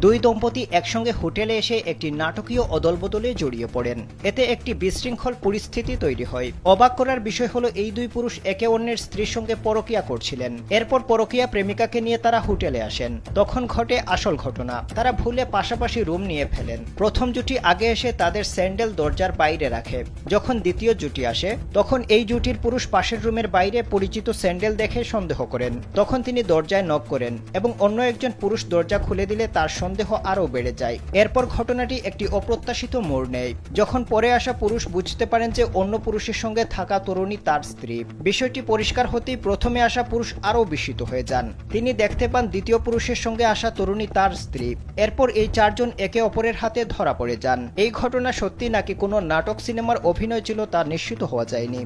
দুই দম্পতি একসঙ্গে হোটেলে এসে একটি নাটকীয় অদলবদলে জড়িয়ে পড়েন। এতে একটি বিশৃঙ্খল পরিস্থিতি তৈরি হয়। অবাক করার বিষয় হলো, এই দুই পুরুষ একে অন্যের স্ত্রীর সঙ্গে পরকিয়া করছিলেন। এরপর পরকিয়া প্রেমিকাকে নিয়ে তারা হোটেলে আসেন। তখন ঘটে আসল ঘটনা। তারা ভুলে পাশাপাশি রুম নিয়ে ফেলেন। প্রথম জুটি আগে এসে তাদের স্যান্ডেল দরজার বাইরে রাখে। যখন দ্বিতীয় জুটি আসে, তখন এই জুটির পুরুষ পাশের রুমের বাইরে পরিচিত স্যান্ডেল দেখে সন্দেহ করেন। তখন তিনি দরজায় নক করেন এবং অন্য একজন পুরুষ দরজা খুলে দিলে তার সন্দেহ আরও বেড়ে যায়। এরপর ঘটনাটি একটি অপ্রত্যাশিত মোড় নেয়। যখন পরে আসা পুরুষ বুঝতে পারেন যে অন্য পুরুষের সঙ্গে থাকা তরুণী তার স্ত্রী। বিষয়টি পরিষ্কার হতেই প্রথমে আসা পুরুষ আরও বিস্মিত হয়ে যান। তিনি দেখতে পান দ্বিতীয় পুরুষের সঙ্গে আসা তরুণী তার স্ত্রী। এরপর এই চারজন একে অপরের হাতে ধরা পড়ে যান। এই ঘটনা সত্যি নাকি কোনো নাটক সিনেমার অভিনয় ছিল তা নিশ্চিত হওয়া যায়নি।